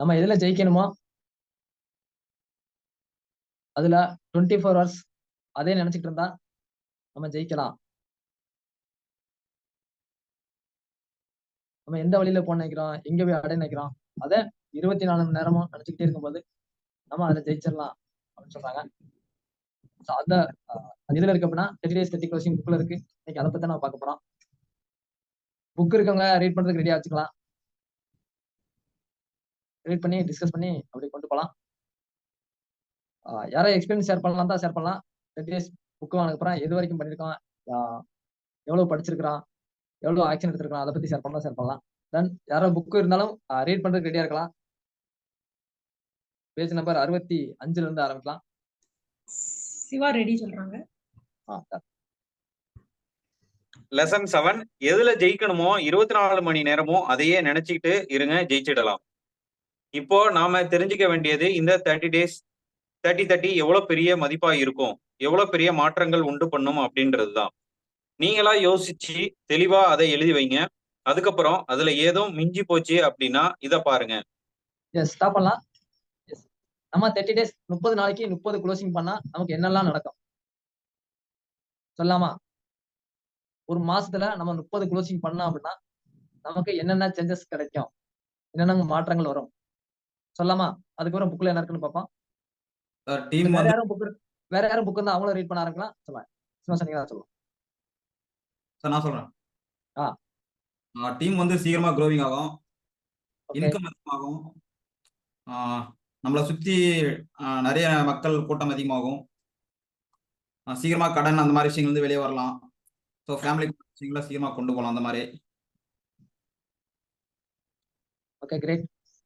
நம்ம எதுல ஜெயிக்கணுமோ? அதுல டுவெண்ட்டி ஃபோர் ஹவர்ஸ் அதே நினைச்சிட்டு இருந்தா நம்ம ஜெயிக்கலாம். நம்ம எந்த வழியில போக நினைக்கிறோம்? எங்க போய் அடைய நினைக்கிறோம்? அதை இருபத்தி நாலு மணி நேரமும் நினைச்சுக்கிட்டே இருக்கும்போது நம்ம அதுல ஜெயிச்சிடலாம் அப்படின்னு சொல்றாங்க. So அந்த அது இதுல இருக்கு அப்படின்னா தேர்ட்டி டேஸ் தேர்ட்டி க்ளோசிங் புக்ல இருக்கு. இன்னைக்கு அதை பத்தி நம்ம பார்க்க போறோம். புக் இருக்கவங்க ரீட் பண்றதுக்கு ரெடியா வச்சுக்கலாம். ரீட் பண்ணி டிஸ்கஸ் பண்ணி அப்படி கொண்டு போகலாம் யாராவது எக்ஸ்பீரியன்ஸ் ஷேர் பண்ணலாம் தான் ஷேர் பண்ணலாம். தேர்ட்டி டேஸ் புக் வாங்கினதுக்கப்புறம் எது வரைக்கும் பண்ணியிருக்கான் ஆஹ் எவ்வளவு படிச்சிருக்கிறான்? எவ்வளவு ஆக்ஷன் எடுத்திருக்கான் அதை பத்தி ஷேர் பண்ணலாம் ஷேர் பண்ணலாம். தென் யாரோ புக் இருந்தாலும் ரீட் பண்றதுக்கு ரெடியா இருக்கலாம். பேஜ் நம்பர் அறுபத்தி அஞ்சுல இருந்து ஆரம்பிக்கலாம். சிவா ரெடி சொல்றாங்க. லெசன் செவன் எதுல ஜெயிக்கணுமோ இருபத்தி நாலு மணி நேரமும் அதையே நினைச்சுக்கிட்டு இருங்க ஜெயிச்சிடலாம். இப்போ நாம தெரிஞ்சுக்க வேண்டியது இந்த தேர்ட்டி டேஸ் தேர்ட்டி தேர்ட்டி எவ்வளவு பெரிய மதிப்பா இருக்கும்? எவ்வளவு பெரிய மாற்றங்கள் உண்டு பண்ணும் அப்படின்றது தான் நீங்களா யோசிச்சு தெளிவா அதை எழுதி வைங்க. அதுக்கப்புறம் அதுல ஏதோ மிஞ்சி போச்சு அப்படின்னா இதை பாருங்க. ஸ்டாப் பண்ணலாம். நம்ம தேர்ட்டி டேஸ் முப்பது நாளைக்கு முப்பது க்ளோசிங் பண்ணா நமக்கு என்னெல்லாம் நடக்கும்? சொல்லாமா ஒரு மாசத்துல நம்ம முப்பது க்ளோசிங் பண்ணோம் அப்படின்னா நமக்கு என்னென்ன சேஞ்சஸ் கிடைக்கும்? என்னென்ன மாற்றங்கள் வரும்? சொல்லாமா அதுக்கப்புறம் புக்ல என்ன இருக்குன்னு பார்ப்போம். வேற யாரும் புக் வேற யாரும் புக் இருந்தா அவங்களும் ரீட் பண்ண ஆரம்பிக்கலாம். சொல்லலாம். சும்மா சொன்னீங்கன்னா சொல்லலாம் சார் நான் சொல்றேன். ஆ. டீம் வந்து சீக்கிரமா க்ரோவிங் ஆகும். இன்கம் அதிகமாகும். நம்மளை சுத்தி நிறைய மக்கள் கூட்டம் அதிகமாகும். சீக்கிரமா கடன் அந்த மாதிரி விஷயங்கள் வந்து வெளியே வரலாம். ஸோ ஃபேமிலி விஷயங்களை சீக்கிரமா கொண்டு போகலாம் அந்த மாதிரி. ஓகே கிரேட்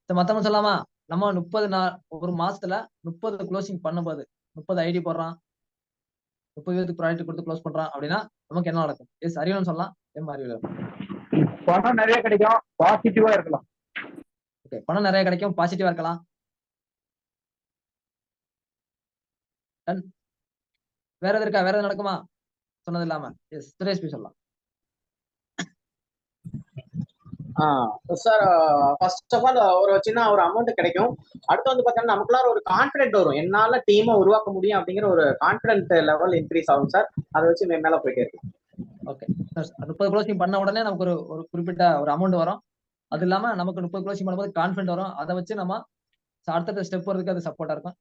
மத்தவங்க சொல்லாமா நம்ம முப்பது நாள் ஒரு மாசத்துல முப்பது க்ளோசிங் பண்ணும்போது முப்பது ஐடி போடுறான் முப்பது பேருக்கு ப்ராடக்ட் கொடுத்து க்ளோஸ் பண்றான் அப்படின்னா நமக்கு என்ன நடக்கும்? எஸ் அறிவுன்னு சொல்லலாம் எம் அறிவு பணம் நிறைய கிடைக்கும் பாசிட்டிவா இருக்கலாம். ஓகே பணம் நிறைய கிடைக்கும் பாசிட்டிவா இருக்கலாம். வேற எது இருக்கா? வேற எது நடக்குமா? சொன்னது இல்லாம. எஸ் சுரேஷ் பி சொல்லலாம். சார் ஃபர்ஸ்ட் ஆஃப் ஆல் ஒரு சின்ன ஒரு அமௌண்ட் கிடைக்கும். அடுத்து வந்து பார்த்தீங்கன்னா நமக்குள்ளார ஒரு கான்ஃபிடென்ட் வரும். என்னால டீமை உருவாக்க முடியும் அப்படிங்கிற ஒரு கான்ஃபிடென்ட் லெவல் இன்க்ரீஸ் ஆகும் சார் அதை வச்சு மேலே மேல போயிட்டே இருக்கும் ஓகே முப்பது க்ளோசிங் பண்ண உடனே நமக்கு ஒரு ஒரு குறிப்பிட்ட ஒரு அமௌண்ட் வரும். அது இல்லாம நமக்கு முப்பது க்ளோசிங் பண்ணும்போது கான்ஃபிடென்ட் வரும். அதை வச்சு நம்ம அடுத்தடுத்த ஸ்டெப் வரதுக்கு அது சப்போர்ட்டாக இருக்கும்.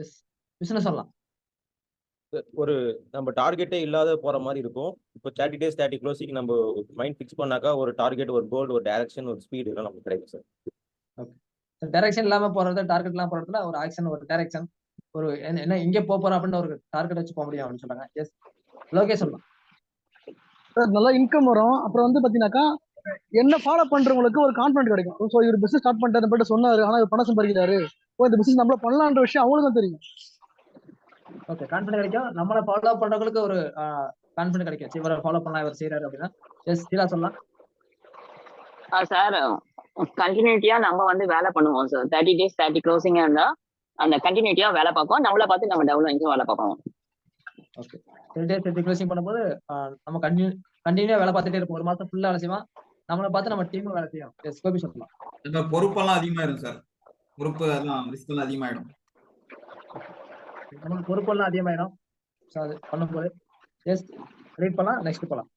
எஸ் பிஸ்னஸ் சொல்லலாம். ஒரு நம்ம டார்கெட்டே இல்லாத போற மாதிரி இருக்கும். இப்போ தேர்ட்டி டேஸ் தேர்ட்டி க்ளோசிங் நம்ம மைண்ட் ஃபிக்ஸ் பண்ணாக்கா ஒரு டார்கெட் ஒரு கோல் ஒரு டைரக்ஷன் ஒரு ஸ்பீடு எல்லாம் நமக்கு கிடைக்கும் சார் டைரக்ஷன் இல்லாம போறது டார்கெட் இல்லாம போறதுல ஒரு ஆக்ஷன் ஒரு டைரக்ஷன் ஒரு என்ன போக போறோம் அப்படின்னு ஒரு டார்கெட் வச்சு போக முடியும் அப்படின்னு சொல்றாங்க. எஸ் லோகே சொல்லலாம் சார் நல்லா இன்கம் வரும். அப்புறம் வந்து பாத்தீங்கன்னாக்கா என்ன ஃபாலோ பண்றவங்களுக்கு ஒரு கான்ஃபிடன்ட் கிடைக்கும். ஸோ இவர் பிசினஸ் ஸ்டார்ட் பண்ணிட்டாரு சொன்னாரு. ஆனா இவர் பணம் சம்பாதிக்கிறாரு. ஓ இந்த பிசினஸ் நம்மள பண்ணலான்ற விஷயம் அவங்களுக்கும் தெரியும். ஓகே கான்ஃபிடன்ட் கிடைக்கும். நம்மள ஃபாலோ பண்றவங்களுக்கு ஒரு கான்ஃபிடன்ட் கிடைக்கும். சரி, இவரை ஃபாலோ பண்ணலாம் இவர் செய்யறாரு அப்படின்னா. எஸ் சீலா சொல்லலாம். சார் கண்டினியூட்டியா நம்ம வந்து வேலை பண்ணுவோம் சார் தேர்ட்டி டேஸ் தேர்ட்டி க்ளோசிங்கா இருந்தா அந்த கண்டினியூட்டியா வேலை பார்ப்போம். நம்மளை பார்த்து நம்ம டெவலப் வேலை பார்ப்போம் okay three days three closing பண்ணும்போது நம்ம கண்டினியூ கண்டினியூ வேலை பார்த்துட்டே இருப்போம். ஒரு மாசம் ஃபுல்லா வேலை செய்வோம் நம்மளை பார்த்து நம்ம டீமும் வேலை செய்யும். எஸ் கோபி சொல்லலாம். பொறுப்பெல்லாம் அதிகமாயிரும் சார் பொறுப்பு எல்லாம் ரிஸ்க் எல்லாம் அதிகமாயிடும். நமக்கு பொறுப்பெல்லாம் அதிகமாயிடும். ஸோ அது பண்ணும்போது எஸ் ரீட் பண்ணலாம். நெக்ஸ்ட் போகலாம்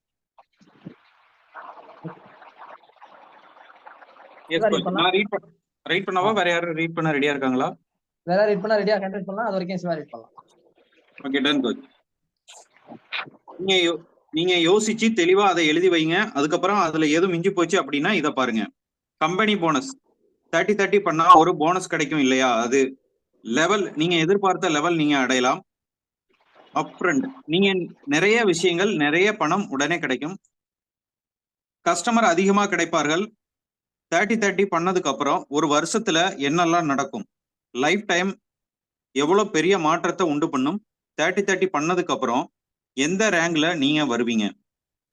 ரீட் பண்ண ரைட் பண்ணாவா? வேற யாரும் ரீட் பண்ண ரெடியா இருக்காங்களா? வேற ரீட் பண்ணா ரெடியா கண்டெக்ட் பண்ணலாம். அது வரைக்கும் சிவா ரீட் பண்ணலாம். ஓகே டன் கோச் நீங்க நீங்க யோசிச்சு தெளிவா அதை எழுதி வைங்க. அதுக்கப்புறம் அதுல எதுவும் மிஞ்சி போச்சு அப்படின்னா இத பாருங்க. கம்பெனி போனஸ் தேர்ட்டி தேர்ட்டி பண்ணா ஒரு போனஸ் கிடைக்கும் இல்லையா? அது லெவல் நீங்க எதிர்பார்த்த லெவல் நீங்க அடையலாம். அப்ரண்ட் நீங்க நிறைய விஷயங்கள் நிறைய பணம் உடனே கிடைக்கும். கஸ்டமர் அதிகமா கிடைப்பார்கள். தேர்ட்டி தேர்ட்டி பண்ணதுக்கு அப்புறம் ஒரு வருஷத்துல என்னெல்லாம் நடக்கும்? லைஃப் டைம் எவ்வளோ பெரிய மாற்றத்தை உண்டு பண்ணும்? தேர்ட்டி தேர்ட்டி பண்ணதுக்கு அப்புறம் எந்த ரேங்க்ல நீங்க வருவீங்க?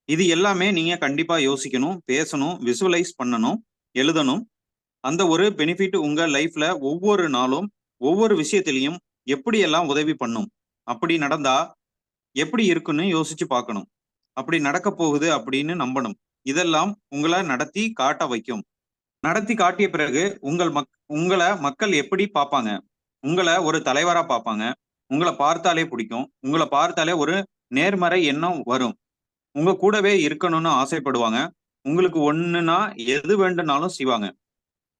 இது எல்லாமே நீங்க கண்டிப்பா யோசிக்கணும் பேசணும் விசுவலைஸ் பண்ணணும் எழுதணும். அந்த ஒரு பெனிஃபிட் உங்க லைஃப்ல ஒவ்வொரு நாளும் ஒவ்வொரு விஷயத்திலையும் எப்படி எல்லாம் உதவி பண்ணும்? அப்படி நடந்தா எப்படி இருக்குன்னு யோசிச்சு பார்க்கணும். அப்படி நடக்க போகுது அப்படின்னு நம்பணும். இதெல்லாம் உங்களை நடத்தி காட்ட வைக்கும். நடத்தி காட்டிய பிறகு உங்கள் மக் உங்களை மக்கள் எப்படி பார்ப்பாங்க? உங்களை ஒரு தலைவரா பார்ப்பாங்க. உங்களை பார்த்தாலே பிடிக்கும். உங்களை பார்த்தாலே ஒரு நேர்மறை எண்ணம் வரும். உங்க கூடவே இருக்கணும்னு ஆசைப்படுவாங்க. உங்களுக்கு ஒண்ணுனா எது வேண்டும்னாலும் செய்வாங்க.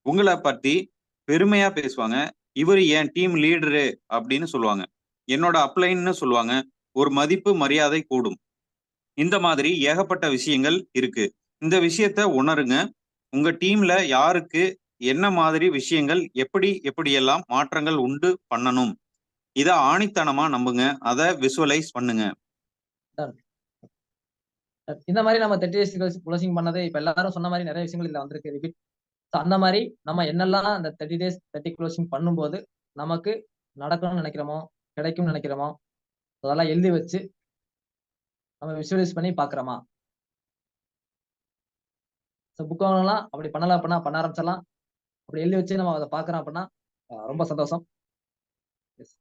உங்களை பத்தி பெருமையா பேசுவாங்க. இவர் என் டீம் லீடரு அப்படின்னு சொல்லுவாங்க. என்னோட அப்ளைன்னு சொல்லுவாங்க. ஒரு மதிப்பு மரியாதை கூடும். இந்த மாதிரி ஏகப்பட்ட விஷயங்கள் இருக்கு. இந்த விஷயத்த உணருங்க. உங்க டீம்ல யாருக்கு என்ன மாதிரி விஷயங்கள் எப்படி எப்படியெல்லாம் மாற்றங்கள் உண்டு பண்ணணும்? இதை ஆணித்தனமா நம்புங்க. அதை விசுவலைஸ் பண்ணுங்க. இந்த மாதிரி நம்ம தேர்ட்டி டேஸ் க்ளோசிங் பண்ணது இப்ப எல்லாரும் சொன்ன மாதிரி நிறைய விஷயங்கள் இதுல வந்திருக்கு. ஸோ அந்த மாதிரி நம்ம என்னெல்லாம் அந்த தேர்ட்டி டேஸ் தேர்ட்டி க்ளோசிங் பண்ணும்போது நமக்கு நடக்கணும்னு நினைக்கிறோமோ கிடைக்கும்னு நினைக்கிறோமோ அதெல்லாம் எழுதி வச்சு நம்ம விஷுவலைஸ் பண்ணி பார்க்குறோமா? ஸோ புக் வாங்கலாம் அப்படி பண்ணலாம் அப்படின்னா பண்ண ஆரம்பிச்சிடலாம். அப்படி எழுதி வச்சு நம்ம அதை பார்க்குறோம் அப்படின்னா ரொம்ப சந்தோஷம். எஸ்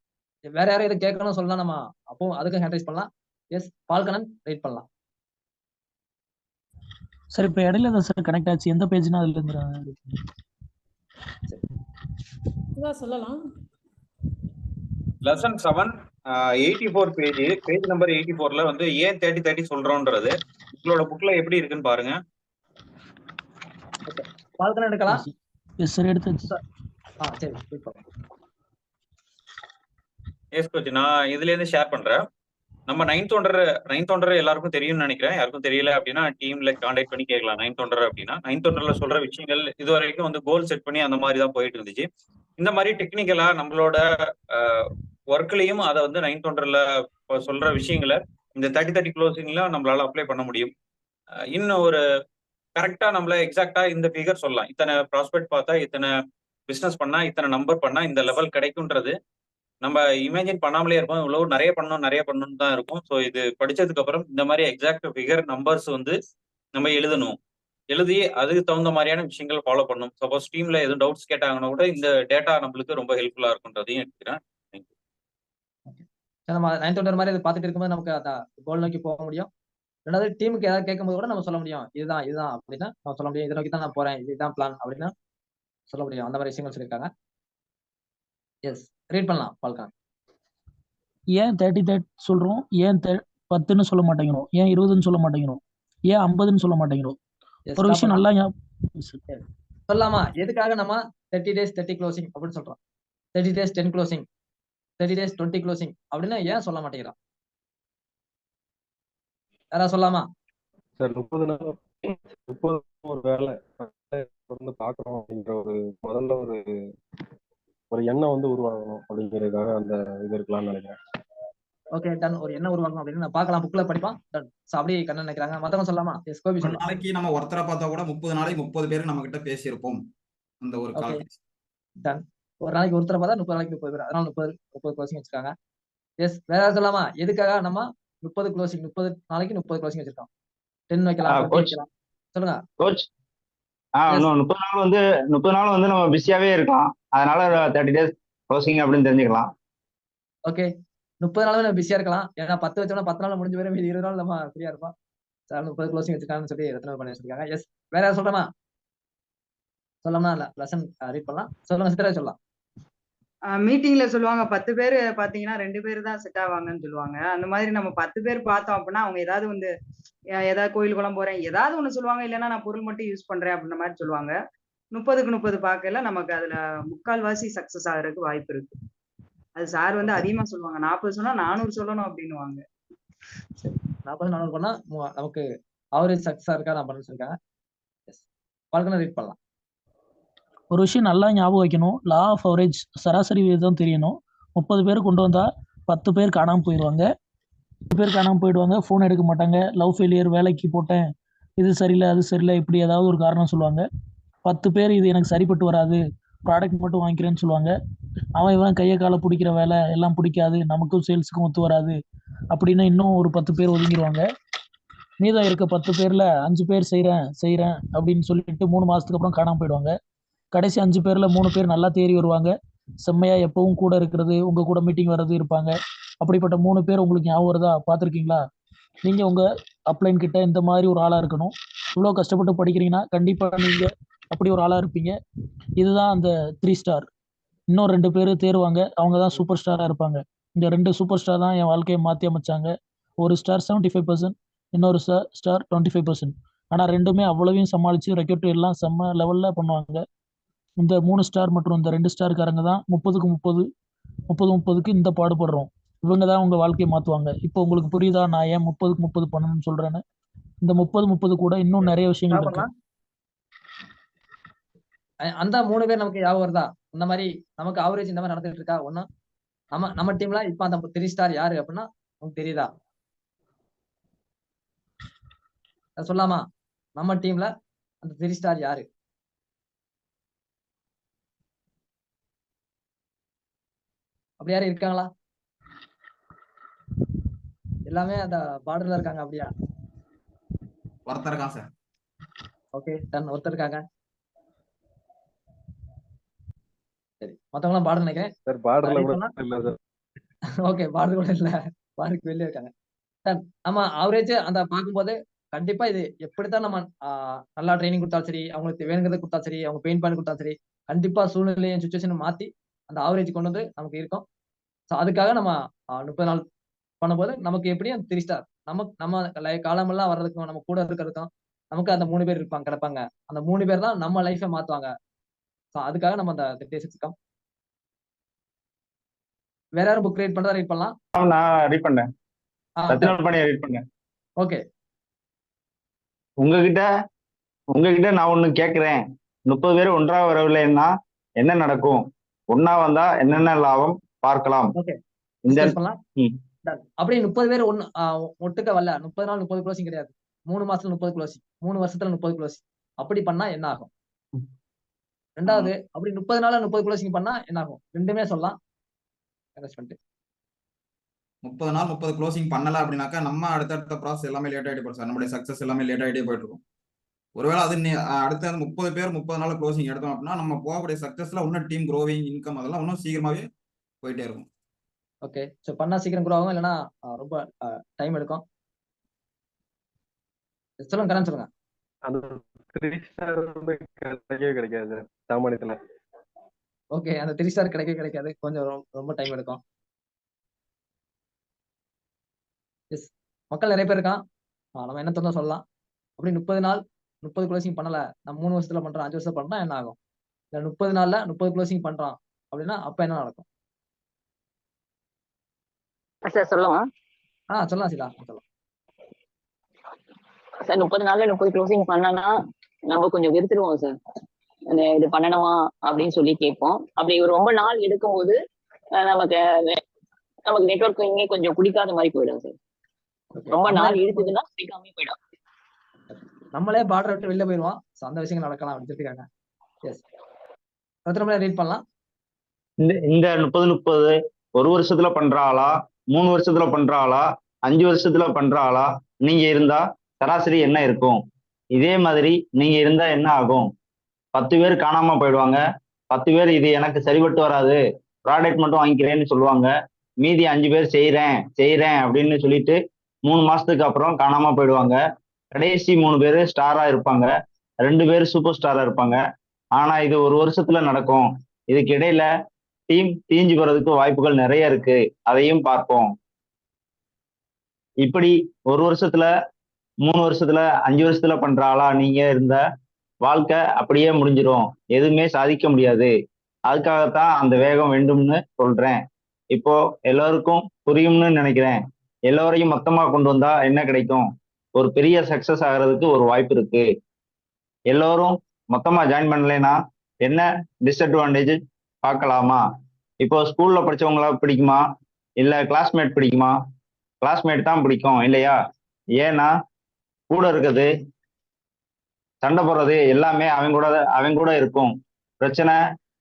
வேற யாரும் எது கேட்கணும்னு சொல்லலாம் நம்ம அப்போ அதுக்கும் ஹேண்ட் ரைஸ் பண்ணலாம். எஸ் பால்கனன் ரைட் பண்ணலாம். சார் இப்போ இடையில தான் சார் கனெக்ட் ஆச்சு? எந்த பேஜ்னா அதுல இருந்து சொல்லலாம். Lesson seven eighty four page page number eighty ஃபோர்ல வந்து ஏன் தேர்ட்டி தேர்ட்டி சொல்றோன்றது உங்களோட புக்ல எப்படி இருக்குன்னு பாருங்க. பால்கனன் எடுக்கலாம். எஸ் சார் எடுத்தாச்சு ஆ சரி வெயிட் பண்ணலாம் எஸ் கோச் நான் இதுல இருந்து ஷேர் பண்றேன். நம்ம நைன்த் ஒன்றர் நைன்த் ஒன்றரை எல்லாருக்கும் தெரியும்னு நினைக்கிறேன். யாருக்கும் தெரியல அப்படின்னா டீம்ல கான்டாக்ட் பண்ணி கேட்கலாம். நைன்த் ஒன்றரை அப்படின்னா நைன்த் ஒன்றர்ல சொல்ற விஷயங்கள் இது வரைக்கும் வந்து கோல் செட் பண்ணி அந்த மாதிரி தான் போயிட்டு இருந்துச்சு. இந்த மாதிரி டெக்னிக்கலா நம்மளோட ஒர்க்லயும் அதை வந்து நைன்த் ஒன்றரில் சொல்ற விஷயங்களை இந்த தேர்ட்டி தேர்ட்டி க்ளோசிங்ல நம்மளால அப்ளை பண்ண முடியும். இன்னும் ஒரு கரெக்டா நம்மள எக்ஸாக்டா இந்த ஃபிகர் சொல்லலாம். இத்தனை ப்ராஸ்பெக்ட் பார்த்தா இத்தனை பிசினஸ் பண்ணா இத்தனை நம்பர் பண்ணா இந்த லெவல் கிடைக்கும்ன்றது நம்ம இமேஜின் பண்ணாமலே இருப்போம். இவ்வளவு நிறைய பண்ணணும் நிறைய பண்ணணும் தான் இருக்கும். ஸோ இது படிச்சதுக்கு அப்புறம் இந்த மாதிரி எக்ஸாக்ட் ஃபிகர் நம்பர்ஸ் வந்து நம்ம எழுதணும். எழுதி அதுக்கு தகுந்த மாதிரியான விஷயங்கள் ஃபாலோ பண்ணணும். சப்போஸ் டீம்ல எதுவும் டவுட்ஸ் கேட்டாங்கன்னா கூட இந்த டேட்டா நம்மளுக்கு ரொம்ப ஹெல்ப்ஃபுல்லா இருக்குன்றதையும் எடுத்துக்கிறேன். நம்ம நைன்த் ஒன்றர் மாதிரி அதை பார்த்துட்டு இருக்கும்போது நமக்கு அந்த கோல் நோக்கி போக முடியும். ரெண்டாவது டீமுக்கு ஏதாவது கேட்கும்போது கூட நம்ம சொல்ல முடியும். இதுதான் இதுதான் அப்படின்னா நம்ம சொல்ல முடியும். இதை நோக்கி தான் நான் போறேன். இதுதான் பிளான் அப்படின்னா சொல்ல முடியும். அந்த மாதிரி விஷயங்கள் சொல்லியிருக்காங்க. எஸ் ரீட் பண்ணலாம் பால்கான் ஏன் தேர்ட்டி தேர்ட் சொல்றோம்? ஏன் பத்துன்னு சொல்ல மாட்டேங்கிறோம்? ஏன் இருபதுன்னு சொல்ல மாட்டேங்கிறோம்? ஏன் ஐம்பதுன்னு சொல்ல மாட்டேங்கிறோம்? ஒரு விஷயம். நல்லா சொல்லலாமா? எதுக்காக நம்ம தேர்ட்டி டேஸ் தேர்ட்டி க்ளோசிங் அப்படின்னு சொல்றோம்? Thirty days ten closing thirty days twenty closing அப்படின்னு ஏன் சொல்ல மாட்டேங்கிறான் யாராவது சொல்லாமா சார் முப்பது நாள் முப்பது ஒரு வேலை. வந்து பாக்குறோம் அப்படின்ற ஒரு முதல்ல ஒரு ஒரு எண்ணம் வந்து உருவாகணும் அப்படிங்கிறதுக்காக அந்த இது இருக்கலாம்னு நினைக்கிறேன். ஓகே டன் ஒரு என்ன உருவாக்கணும் அப்படின்னு நான் பார்க்கலாம் புக்ல படிப்பான் டன் ஸோ அப்படியே கண்ணு நினைக்கிறாங்க. மத்தவங்க சொல்லலாமா? எஸ் கோபி நாளைக்கு நம்ம ஒருத்தரை பார்த்தா கூட முப்பது நாளைக்கு முப்பது பேருக்கு நம்ம கிட்ட பேசியிருப்போம். அந்த ஒரு டன் ஒரு நாளைக்கு ஒருத்தரை பார்த்தா முப்பது நாளைக்கு முப்பது பேர். அதனால முப்பது முப்பது க்ளோசிங் வச்சிருக்காங்க. எஸ் வேற சொல்லலாமா? எதுக்காக நம்ம முப்பது க்ளோசிங் முப்பது நாளைக்கு முப்பது க்ளோசிங் வச்சிருக்கோம்? டென் வைக்கலாம் வைக்கலாம். சொல்லுங்க. கோச் ஆ Yes. இன்னும் முப்பது நாள் வந்து முப்பது நாள் வந்து நம்ம பிஸியாவே இருக்கலாம். அதனால தேர்ட்டி டேஸ் க்ளோசிங் அப்படின்னு தெரிஞ்சுக்கலாம். ஓகே முப்பது நாள் நம்ம பிஸியா இருக்கலாம். ஏன்னா பத்து வச்சோம்னா பத்து நாள் முடிஞ்ச வரை மீதி இருபது நாள் நம்ம ஃப்ரீயா இருப்போம். சார் முப்பது க்ளோசிங் வச்சிருக்காங்கன்னு சொல்லி எத்தனை பண்ணி வச்சிருக்காங்க? எஸ் வேற யாராவது சொல்றமா சொல்லலாமா இல்ல லெசன் ரீட் பண்ணலாம். சொல்லுங்க சித்தரா சொல்லலாம். மீட்டிங்ல சொல்லுவாங்க பத்து பேர் பாத்தீங்கன்னா ரெண்டு பேர் தான் செட் ஆவாங்கன்னு சொல்லுவாங்க. அந்த மாதிரி நம்ம பத்து பேர் பார்த்தோம் அப்படின்னா அவங்க ஏதாவது வந்து ஏதாவது கோயில் குளம் போறேன் ஏதாவது ஒண்ணு சொல்லுவாங்க. இல்லைன்னா நான் பொருள் மட்டும் யூஸ் பண்றேன் அப்படின்ற மாதிரி சொல்லுவாங்க. முப்பதுக்கு முப்பது பார்க்கல நமக்கு அதுல முக்கால்வாசி சக்சஸ் ஆகுறதுக்கு வாய்ப்பு இருக்கு. அது சார் வந்து அதிகமா சொல்லுவாங்க. நாற்பது சொன்னா நானூறு சொல்லணும் அப்படின்னுவாங்க. சரி. நாற்பது நானூறு பண்ணா நமக்கு அவரேஜ் சக்ஸஸா இருக்கா நான் பண்ண பழக்கணும் ரீட் பண்ணலாம். ஒரு விஷயம் நல்லா ஞாபகம் வைக்கணும். லா ஆஃப் அவரேஜ் சராசரி விகிதம் தெரியணும். முப்பது பேர் கொண்டு வந்தா பத்து பேர் காணாம போயிடுவாங்க. பத்து பேர் காணாம போயிடுவாங்க. ஃபோன் எடுக்க மாட்டாங்க. லவ் ஃபெயிலியர் வேலைக்கு போட்டேன். இது சரியில்லை அது சரியில்லை இப்படி ஏதாவது ஒரு காரணம் சொல்லுவாங்க. பத்து பேர் இது எனக்கு சரிப்பட்டு வராது ப்ராடக்ட் மட்டும் வாங்கிக்கிறேன்னு சொல்லுவாங்க. அவன் இவன் கையை காலை பிடிக்கிற வேலை எல்லாம் பிடிக்காது நமக்கும் சேல்ஸுக்கும் ஒத்து வராது அப்படின்னு இன்னும் ஒரு பத்து பேர் ஒதுங்கிடுவாங்க மீதம் இருக்க பத்து பேர்ல அஞ்சு பேர் செய்கிறேன் செய்கிறேன் அப்படின்னு சொல்லிட்டு மூணு மாதத்துக்கு அப்புறம் காணாமல் போயிடுவாங்க. கடைசி அஞ்சு பேர்ல மூணு பேர் நல்லா தேறி வருவாங்க. செம்மையா எப்பவும் கூட இருக்கிறது உங்க கூட மீட்டிங் வர்றது இருப்பாங்க. அப்படிப்பட்ட மூணு பேர் உங்களுக்கு ஞாபகம் வருதா? பார்த்துருக்கீங்களா? நீங்க உங்க அப்ளைன் கிட்ட இந்த மாதிரி ஒரு ஆளா இருக்கணும். இவ்வளோ கஷ்டப்பட்டு படிக்கிறீங்கன்னா கண்டிப்பா நீங்க அப்படி ஒரு ஆளாக இருப்பீங்க. இதுதான் அந்த த்ரீ ஸ்டார் இன்னும் ரெண்டு பேர் தேருவாங்க. அவங்க தான் சூப்பர் ஸ்டாராக இருப்பாங்க. இந்த ரெண்டு சூப்பர் ஸ்டார் தான் என் வாழ்க்கையை மாற்றி அமைச்சாங்க. ஒரு ஸ்டார் செவன்ட்டி ஃபைவ் பர்சன்ட் இன்னொரு star star twenty five percent ஆனால் ரெண்டுமே அவ்வளவையும் சமாளித்து ரெக்கெட் எல்லாம் செம்ம லெவலில் பண்ணுவாங்க. இந்த மூணு ஸ்டார் மற்றும் இந்த ரெண்டு ஸ்டார்காரங்க தான் முப்பதுக்கு முப்பது முப்பது முப்பதுக்கு இந்த பாடுபடுறோம். இவங்க தான் உங்கள் வாழ்க்கையை மாற்றுவாங்க இப்போ உங்களுக்கு புரியுதா? நான் ஏன் முப்பதுக்கு முப்பது பண்ணணும்னு சொல்கிறேன்னு இந்த முப்பது முப்பது கூட இன்னும் நிறைய விஷயங்கள் இருக்கு. அந்த மூணு பேர் நமக்கு ஞாபகம் வருதா இந்த மாதிரி நமக்கு ஆவரேஜ் இந்த மாதிரி நடந்துட்டு இருக்கா? ஒண்ணு நம்ம நம்ம டீம்ல இப்ப அந்த த்ரீ ஸ்டார் யாரு அப்படின்னா உங்களுக்கு தெரியுதா? சொல்லாமா? நம்ம டீம்ல அந்த த்ரீ ஸ்டார் யாரு? அப்படி யாரும் இருக்காங்களா? எல்லாமே அந்த பார்டர்ல இருக்காங்க அப்படியா? ஒருத்தர் இருக்கான் சார் ஓகே டன் ஒருத்தர் இருக்காங்க. சரி. மத்தவங்களாம் பார்டர் நினைக்கிறேன். சார் பார்டர்ல read கூட பண்ணா? இல்ல சார். ஓகே பார்டர் கூட இல்ல. பார்டருக்கு வெளியே இருக்காங்க. டன் ஆமா ஆவரேஜ் அந்த பார்க்கும்போது கண்டிப்பா இது எப்படித்தான் நம்ம நல்லா ட்ரைனிங் கொடுத்தாலும் சரி அவங்களுக்கு வேணுங்கிறத கொடுத்தாலும் சரி அவங்க பெயிண்ட் பண்ணி கொடுத்தாலும் சரி கண்டிப்பா சூழ்நிலையும் சுச்சுவேஷன் மாத்தி அந்த ஆவரேஜ் கொண்டு வந்து நமக்கு இருக்கும். ஸோ அதுக்காக நம்ம முப்பது நாள் பண்ணும்போது நமக்கு எப்படியும் த்ரீ ஸ்டார் நமக்கு நம்ம காலமெல்லாம் வர்றதுக்கும் நம்ம கூட இருக்கிறதுக்கும் நமக்கு அந்த மூணு பேர் இருப்பாங்க கிடப்பாங்க. அந்த மூணு பேர் தான் நம்ம லைஃபை மாத்துவாங்க. அதுக்காக நம்ம அந்த டேஸ் வச்சிருக்கோம். வேற யாரும் புக் ரீட் பண்றதா ரீட் பண்ணலாம்? நான் ரீட் பண்ணேன். சத்யநாராயண பாண்டிய ரீட் பண்ணேன். ஓகே உங்ககிட்ட உங்ககிட்ட நான் ஒண்ணு கேக்குறேன். முப்பது பேர் ஒன்றா வரவில்லைன்னா என்ன நடக்கும்? ஒண்ணா வந்தா என்னென்ன லாபம்? பார்க்கலாம். இந்த. அப்படியே முப்பது பேர் ஆஹ் ஒட்டுக்க வரல. முப்பது நாள் முப்பது க்ளோசிங் கிடையாது. மூணு மாசத்துல முப்பது க்ளோசிங் மூணு வருஷத்துல முப்பது க்ளோசிங் அப்படி பண்ணா என்ன ஆகும்? ரெண்டாவது அப்படி முப்பது நாள்ல முப்பது க்ளோசிங் பண்ணா என்ன ஆகும் ரெண்டுமே சொல்லலாம். முப்பது நாள் முப்பது க்ளோசிங் பண்ணல அப்படின்னாக்கா நம்ம அடுத்தடுத்த ப்ராசஸ் எல்லாமே லேட் ஆகிட்டு போகும் சார். நம்மளுடைய சக்ஸஸ் எல்லாமே லேட் ஆகிட்டே போயிட்டு இருக்கும் ஒருவேளை அது அடுத்த முப்பது பேர் முப்பது நாள் க்ளோசிங் எடுத்தோம் அப்படின்னா நம்ம போகக்கூடிய சக்ஸஸ்ல இன்னும் டீம் க்ரோவிங் இன்கம் அதெல்லாம் இன்னும் சீக்கிரமாவே போயிட்டே இருக்கும். ஓகே ஸோ பண்ணா சீக்கிரம் குரோ ஆகும் இல்லைன்னா ரொம்ப டைம் எடுக்கும். சொல்லுங்க கரண் சொல்லுங்க. த்ரீ ஸ்டார் வந்து கிடைக்கவே கிடைக்காது சாமானியத்துல. ஓகே அந்த த்ரீ ஸ்டார் கிடைக்க கிடைக்காது. கொஞ்சம் ரொம்ப டைம் எடுக்கும். எஸ் மக்கள் நிறைய பேர் இருக்கான். நம்ம என்ன தந்தோம் சொல்லலாம். அப்படி முப்பது நாள் முப்பது க்ளோசிங் பண்ணல. நம்ம மூணு வருஷத்துல பண்றோம் அஞ்சு வருஷத்துல பண்றோம் என்ன ஆகும்? இல்ல முப்பது நாள்ல முப்பது க்ளோசிங் பண்றோம் அப்படின்னா அப்ப என்ன நடக்கும்? சார் சொல்லலாம் ஆ சொல்லலாம் சீதா. சொல்லலாம். சார் முப்பது நாள்ல முப்பது க்ளோசிங் பண்ணனா நம்ம கொஞ்சம் வெறுத்துருவோம் சார் இது பண்ணணுமா அப்படின்னு சொல்லி கேட்போம். அப்படி ஒரு ரொம்ப நாள் எடுக்கும்போது நமக்கு நமக்கு நெட்ஒர்க்கிங்கே கொஞ்சம் குடிக்காத மாதிரி போயிடும் சார் ரொம்ப நாள் இழுத்துதுன்னா குடிக்காம போயிடும். நம்மளே பார்டர் விட்டு வெளில போயிடுவோம். ஸோ அந்த விஷயங்கள் நடக்கலாம் அப்படின்னு சொல்லியிருக்காங்க எஸ் ரத்னமலை ரீட் பண்ணலாம். இந்த இந்த முப்பது முப்பது ஒரு வருஷத்துல பண்ற ஆளா மூணு வருஷத்துல பண்ற ஆளா அஞ்சு வருஷத்துல பண்ற ஆளா நீங்க இருந்தா சராசரி என்ன இருக்கும்? இதே மாதிரி நீங்க இருந்தா என்ன ஆகும்? பத்து பேர் காணாம போயிடுவாங்க. பத்து பேர் இது எனக்கு சரிபட்டு வராது. ப்ராடக்ட் மட்டும் வாங்கிக்கிறேன்னு சொல்லுவாங்க. மீதி அஞ்சு பேர் செய்கிறேன் செய்கிறேன் அப்படின்னு சொல்லிட்டு மூணு மாசத்துக்கு அப்புறம் காணாம போயிடுவாங்க. கடைசி மூணு பேர் ஸ்டாரா இருப்பாங்க. ரெண்டு பேர் சூப்பர் ஸ்டாரா இருப்பாங்க. ஆனா இது ஒரு வருஷத்துல நடக்கும். இதுக்கு இடையில டீம் தீஞ்சு போறதுக்கு வாய்ப்புகள் நிறைய இருக்கு. அதையும் பார்ப்போம். இப்படி ஒரு வருஷத்துல மூணு வருஷத்துல அஞ்சு வருஷத்துல பண்ற ஆளா நீங்க இருந்த வாழ்க்கை அப்படியே முடிஞ்சிரும். எதுவுமே சாதிக்க முடியாது. அதுக்காகத்தான் அந்த வேகம் வேண்டும்னு சொல்றேன். இப்போ எல்லோருக்கும் புரியும்னு நினைக்கிறேன். எல்லோரையும் மொத்தமா கொண்டு வந்தா என்ன கிடைக்கும்? ஒரு பெரிய சக்சஸ் ஆகிறதுக்கு ஒரு வாய்ப்பு இருக்கு. எல்லோரும் மொத்தமா ஜாயின் பண்ணலைன்னா என்ன டிஸ்அட்வான்டேஜ் பார்க்கலாமா? இப்போ ஸ்கூல்ல படிச்சவங்களா பிடிக்குமா? இல்ல கிளாஸ்மேட் பிடிக்குமா? கிளாஸ்மேட் தான் பிடிக்கும் இல்லையா? ஏன்னா கூட இருக்குது. சண்டை போடுறது எல்லாமே அவன் கூட அவன் கூட இருக்கும். பிரச்சனை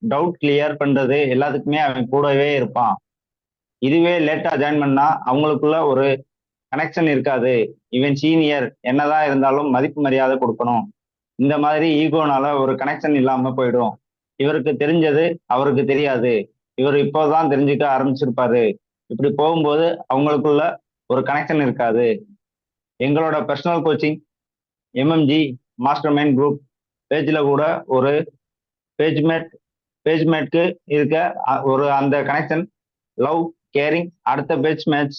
டவுட் கிளியர் பண்றது எல்லாத்துக்குமே அவன் கூடவே இருப்பான். இதுவே லேட்டா ஜாயின் பண்ணா அவங்களுக்குள்ள ஒரு கனெக்ஷன் இருக்காது. இவன் சீனியர் என்னதான் இருந்தாலும் மதிப்பு மரியாதை கொடுக்கணும். இந்த மாதிரி ஈகோனால ஒரு கனெக்ஷன் இல்லாம போயிடும். இவருக்கு தெரிஞ்சது அவருக்கு தெரியாது. இவர் இப்போதான் தெரிஞ்சுக்க ஆரம்பிச்சிருப்பாரு. இப்படி போகும்போது அவங்களுக்குள்ள ஒரு கனெக்ஷன் இருக்காது. எங்களோட personal coaching MMG master mind group பேஜில் கூட ஒரு பேஜ்மேட் பேஜ்மேட்க்கு இருக்க ஒரு அந்த கனெக்ஷன் லவ் கேரிங் அடுத்த பேஜ் மேட்ச்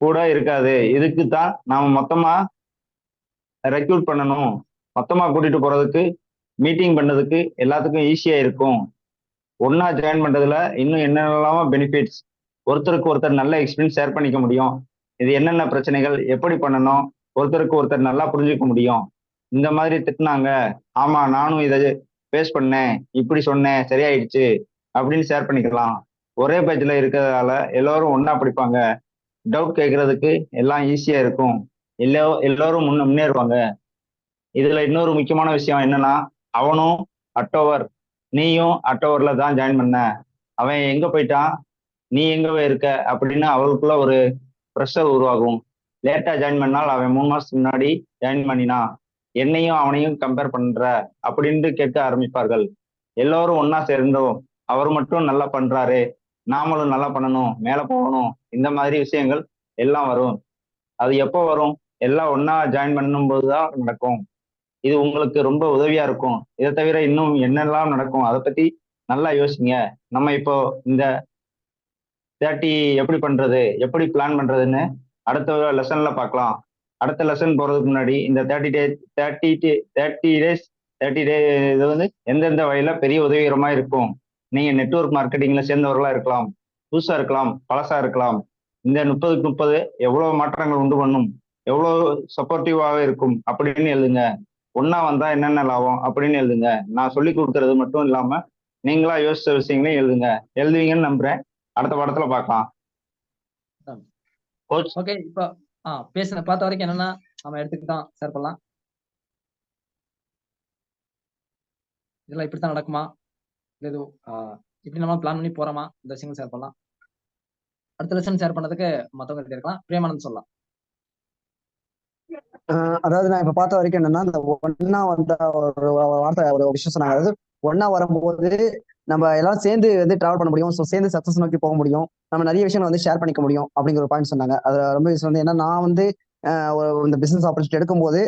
கூட இருக்காது. இதுக்கு தான் நாம் மொத்தமாக ரெக்ரூட் பண்ணணும். மொத்தமாக கூட்டிகிட்டு போகிறதுக்கு மீட்டிங் பண்ணதுக்கு எல்லாத்துக்கும் ஈஸியாக இருக்கும். ஒன்றா ஜாயின் பண்ணுறதுல இன்னும் என்னென்னலாம் பெனிஃபிட்ஸ் ஒருத்தருக்கு ஒருத்தர் நல்ல எக்ஸ்பீரியன்ஸ் ஷேர் பண்ணிக்க முடியும். இது என்னென்ன பிரச்சனைகள் எப்படி பண்ணணும் ஒருத்தருக்கு ஒருத்தர் நல்லா புரிஞ்சுக்க முடியும். இந்த மாதிரி திட்டினாங்க. ஆமா நானும் இதை ஃபேஸ் பண்ணேன். இப்படி சொன்னேன். சரியாயிடுச்சு. அப்படின்னு ஷேர் பண்ணிக்கலாம். ஒரே பேஜ்ல இருக்கிறதால எல்லோரும் ஒன்றா படிப்பாங்க. டவுட் கேட்கறதுக்கு எல்லாம் ஈஸியா இருக்கும். எல்லோ எல்லோரும் முன்ன முன்னேறுவாங்க. இதுல இன்னொரு முக்கியமான விஷயம் என்னன்னா அவனும் அட்டோவர் நீயும் அட்டோவர்ல தான் ஜாயின் பண்ண. அவன் எங்க போயிட்டான்? நீ எங்க போய் இருக்க? அப்படின்னு அவளுக்குள்ள ஒரு ப்ரெஷர் உருவாகும். லேட்டா ஜாயின் பண்ணால் அவன் மூணு மாசத்துக்கு முன்னாடி ஜாயின் பண்ணினான் என்னையும் அவனையும் கம்பேர் பண்ற அப்படின்ட்டு கேட்க ஆரம்பிப்பார்கள். எல்லோரும் ஒன்னா சேர்ந்தோம் அவர் மட்டும் நல்லா பண்றாரு நாமளும் நல்லா பண்ணணும் மேல போகணும் இந்த மாதிரி விஷயங்கள் எல்லாம் வரும். அது எப்போ வரும்? எல்லாம் ஒன்னா ஜாயின் பண்ணும்போது தான் நடக்கும். இது உங்களுக்கு ரொம்ப உதவியா இருக்கும். இதை தவிர இன்னும் என்னெல்லாம் நடக்கும்? அதை பத்தி நல்லா யோசிங்க. நம்ம இப்போ இந்த தேர்ட்டி எப்படி பண்றது? எப்படி பிளான் பண்றதுன்னு அடுத்த லெசன்ல பார்க்கலாம். அடுத்த லெசன் போறதுக்கு முன்னாடி இந்த thirty day thirty thirty days thirty day இது வந்து எந்தெந்த வகையில பெரிய உதவிகரமா இருக்கும்? நீங்க நெட்வொர்க் மார்க்கெட்டிங்ல சேர்ந்தவர்களா இருக்கலாம் புதுசா இருக்கலாம் பழசா இருக்கலாம். இந்த முப்பதுக்கு முப்பது எவ்வளவு மாற்றங்கள் உண்டு பண்ணும்? எவ்வளவு சப்போர்ட்டிவாக இருக்கும்? அப்படின்னு எழுதுங்க. ஒன்னா வந்தா என்னென்ன லாபம்? அப்படின்னு எழுதுங்க. நான் சொல்லி கொடுக்கறது மட்டும் இல்லாம நீங்களா யோசிச்ச விஷயங்களையும் எழுதுங்க. எழுதுவீங்கன்னு நம்புறேன். அடுத்த படத்துல பார்க்கலாம். கோச் ஓகே இப்போ ஆ பேசின பார்த்த வரைக்கும் என்னன்னா நம்ம எடுத்துக்கிட்டோம்? ஷேர் பண்ணலாம் இதெல்லாம் இப்படி தான் நடக்குமா? இல்லை இது இப்படி நம்ம பிளான் பண்ணி போறோமா? இந்த விஷயங்கள் ஷேர் பண்ணலாம் அடுத்த லெசன் ஷேர் பண்ணதுக்கு மற்றவங்க கிட்ட இருக்கலாம். பிரேமானந்த் சொல்லலாம். ஆஹ் அதாவது நான் இப்ப பார்த்த வரைக்கும் என்னன்னா இந்த ஒன்னா வந்த ஒரு வார்த்தை ஒரு விஷயம் சொன்னாங்க. அதாவது ஒன்னா வரும்போது நம்ம எல்லாரும் சேர்ந்து வந்து டிராவல் பண்ண முடியும். ஸோ சேர்ந்து சக்ஸஸ் நோக்கி போக முடியும். நம்ம நிறைய விஷயங்கள் வந்து ஷேர் பண்ணிக்க முடியும் அப்படிங்கிற ஒரு பாயிண்ட் சொன்னாங்க. அது ரொம்ப விஷயம் வந்து ஏன்னா நான் வந்து ஒரு இந்த பிசினஸ் ஆப்பர்ச்சுனிட்டி எடுக்கும்போது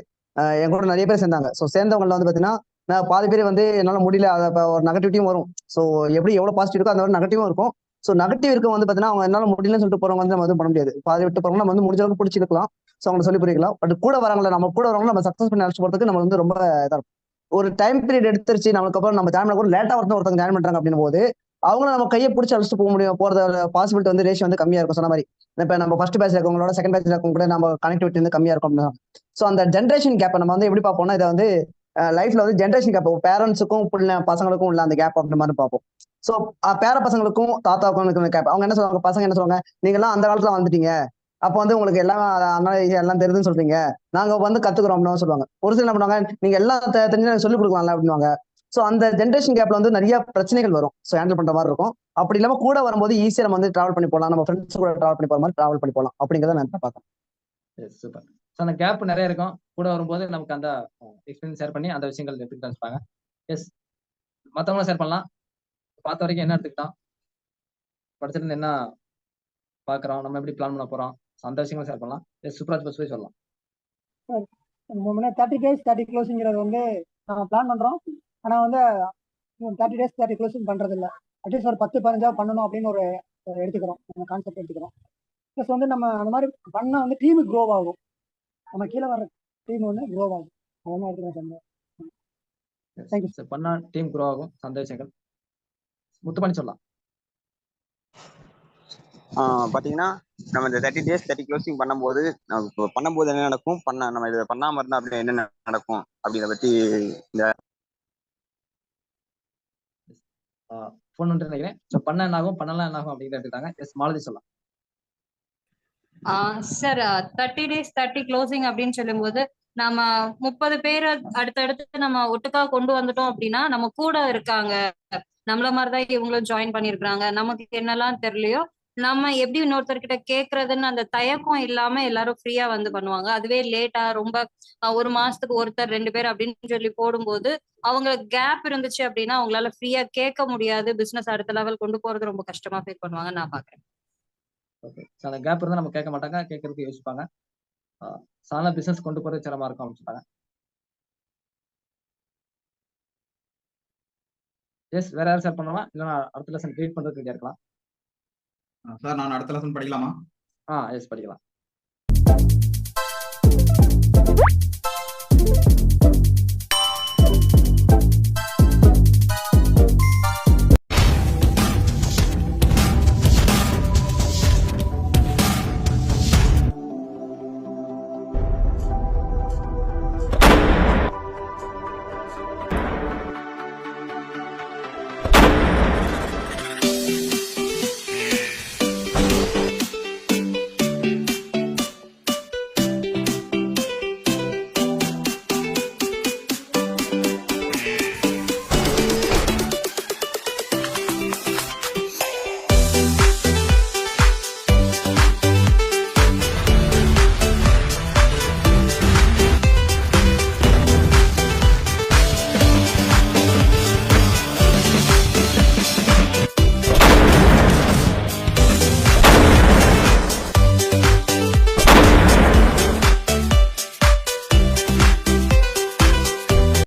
என் கூட நிறைய பேர் சேர்ந்தாங்க. ஸோ சேர்ந்தவங்கள வந்து பார்த்தீங்கன்னா நான் பாதி பேர் வந்து என்னால் முடியல. அதை ஒரு நெகட்டிவிட்டியும் வரும். ஸோ எப்படி எவ்வளோ பாசிட்டிவ் இருக்கோ அந்த மாதிரி நெகட்டிவும் இருக்கும். ஸோ நெகட்டிவ் இருக்க வந்து பார்த்தீங்கன்னா அவங்க என்னால் முடியலன்னு சொல்லிட்டு போகிறவங்க வந்து நம்ம எதுவும் பண்ண முடியாது. பாதி விட்டு போகிறவங்க நம்ம வந்து முடிஞ்ச அளவுக்கு பிடிச்சிருக்கலாம். ஸோ அவங்க சொல்லி புரியலாம் பட் கூட வராங்களா நம்ம கூட வரவங்க நம்ம சக்ஸஸ் பண்ணி அழைச்சி போகிறதுக்கு நம்ம வந்து ரொம்ப இதாக இருக்கும். ஒரு டைம் பீரியட் எடுத்துருச்சு நம்மளுக்கு அப்புறம் நம்ம ஜாயின் பண்ண கூட லேட்டா ஒருத்தர் ஒருத்தங்க ஜாயின் பண்றாங்க அப்படின்னும் போது அவங்கள நம்ம கையை பிடிச்சி அழைச்சிட்டு போக முடியும். போறத பாசிபிலிட்டி வந்து ரேஷியோ வந்து கம்மியா இருக்கும் சொன்ன மாதிரி. இப்ப நம்ம ஃபர்ஸ்ட் பேட்ச் இருக்கவங்களோட செகண்ட் பேட்ச் இருக்கவங்க கூட நம்ம கனெக்டிவிட்டி வந்து கம்மியா இருக்கும் ஸோ அந்த ஜென்ரேஷன் கேப்பை நம்ம வந்து எப்படி பார்ப்போம்னா இதை வந்து லைஃப்ல வந்து ஜென்ரேஷன் கேப் பேரண்ட்ஸுக்கும் பிள்ளை பசங்களுக்கும் உள்ள அந்த கேப் அப்படின்ற மாதிரி பார்ப்போம். ஸோ பேர பசங்களுக்கும் தாத்தாவுக்கும் கேப் அவங்க என்ன சொல்லுவாங்க? பசங்க என்ன சொல்லுவாங்க? நீங்க எல்லாம் அந்த காலத்துல வந்துட்டீங்க. அப்போ வந்து உங்களுக்கு எல்லாம் அதனால எல்லாம் தெரியுதுன்னு சொல்றீங்க. நாங்க வந்து கத்துக்கிறோம் அப்படின்னு சொல்லுவாங்க. ஒரு சில என்ன பண்ணுவாங்க நீங்க எல்லாம் தெரிஞ்சு சொல்லிக் கொடுக்கலாம்ல அப்படின்னுவாங்க. ஸோ அந்த ஜென்ரேஷன் கேப்ல வந்து நிறைய பிரச்சனைகள் வரும். ஸோ ஹேண்டில் பண்ற மாதிரி இருக்கும். அப்படி இல்லாம கூட வரும்போது ஈஸியா நம்ம வந்து டிராவல் பண்ணி போகலாம் நம்ம ஃப்ரெண்ட்ஸ் கூட டிராவல் பண்ணி போற மாதிரி டிராவல் பண்ணி போகலாம் அப்படிங்கிறத நான் பார்த்தேன் சூப்பர் ஸோ அந்த கேப் நிறைய இருக்கும். கூட வரும்போது நமக்கு அந்த uh, எக்ஸ்பீரியன்ஸ் ஷேர் பண்ணி அந்த விஷயங்கள் எடுத்துக்கிட்டு வச்சுப்பாங்க எஸ் மற்றவங்களும் ஷேர் பண்ணலாம். பார்த்த வரைக்கும் என்ன எடுத்துக்கிட்டோம்? படிச்சிருந்து என்ன பார்க்குறோம் நம்ம எப்படி பிளான் பண்ண போறோம்? அந்த விஷயங்களும் ஷேர் பண்ணலாம் எஸ் சூப்பராஜ் பஸ் போய் சொல்லலாம். தேர்ட்டி டேஸ் தேர்ட்டி க்ளோசிங்கிறது வந்து நம்ம பிளான் பண்ணுறோம் ஆனால் வந்து தேர்ட்டி டேஸ் தேர்ட்டி க்ளோசிங் பண்ணுறது இல்லை அட்லீஸ்ட் ஒரு பத்து பதினஞ்சா பண்ணணும் அப்படின்னு ஒரு எடுத்துக்கிறோம். நம்ம கான்செப்ட் எடுத்துக்கிறோம். ப்ளஸ் வந்து நம்ம அந்த மாதிரி பண்ணால் வந்து டீமு க்ரோ ஆகும். நம்ம கீழே வர டீம் வந்து க்ரோ ஆகும். அதெல்லாம் எடுத்துக்கிறோம் சார் Yes. So பண்ணா டீம் க்ரோ ஆகும். So அந்த விஷயங்கள் முத்துமணி சொல்லலாம். ஆஹ் பாத்தீங்கன்னா நம்ம இந்த தேர்ட்டி டேஸ் தேர்ட்டி க்ளோசிங் பண்ணும்போது நம்ம பண்ணும்போது என்ன நடக்கும்? பண்ண நம்ம இதை பண்ணாம இருந்தா அப்படின்னா என்ன நடக்கும்? அப்படிங்கிறத பத்தி இந்த ஃபோன் பண்ணிட்டு நினைக்கிறேன். ஸோ பண்ண என்ன ஆகும்? பண்ணலாம் என்ன ஆகும்? அப்படிங்கிறத எடுத்துட்டாங்க எஸ் மாலதி சொல்லலாம். Sir thirty days thirty closing அப்படின்னு சொல்லும்போது நம்ம முப்பது பேர் அடுத்தடுத்து நம்ம ஒட்டுக்கா கொண்டு வந்துட்டோம் அப்படின்னா நம்ம கூட இருக்காங்க. நம்மள மாதிரிதான் இவங்களும் ஜாயின் பண்ணிருக்காங்க நமக்கு என்னெல்லாம் தெரியலையோ நம்ம எப்படி இன்னொருத்தர்கிட்ட கேக்குறதுன்னு அந்த தயக்கம் இல்லாம எல்லாரும் ஃப்ரீயா வந்து பண்ணுவாங்க. அதுவே லேட்டா ரொம்ப ஒரு மாசத்துக்கு ஒருத்தர் ரெண்டு பேர் அப்படின்னு சொல்லி போடும்போது அவங்க கேப் இருந்துச்சு அப்படின்னா அவங்களால ஃப்ரீயா கேட்க முடியாது. பிசினஸ் அடுத்த லெவல் கொண்டு போறது ரொம்ப கஷ்டமா ஃபீல் பண்ணுவாங்க நான் பாக்குறேன் ஓகே அந்த கேப் இருந்தால் நம்ம கேட்க மாட்டாங்க. கேட்கறதுக்கு யோசிப்பாங்க. சாதாரண பிசினஸ் கொண்டு போறது சிரமமா இருக்கும் அப்படின்னு சொன்னாங்க எஸ் வேற யாரும் சார் பண்ணலாம் இல்லைன்னா அடுத்த லெசன் ட்ரீட் பண்றதுக்கு இருக்கலாம். சார் நான் அடுத்த லெசன் படிக்கலாமா? ஆ எஸ் படிக்கலாம்.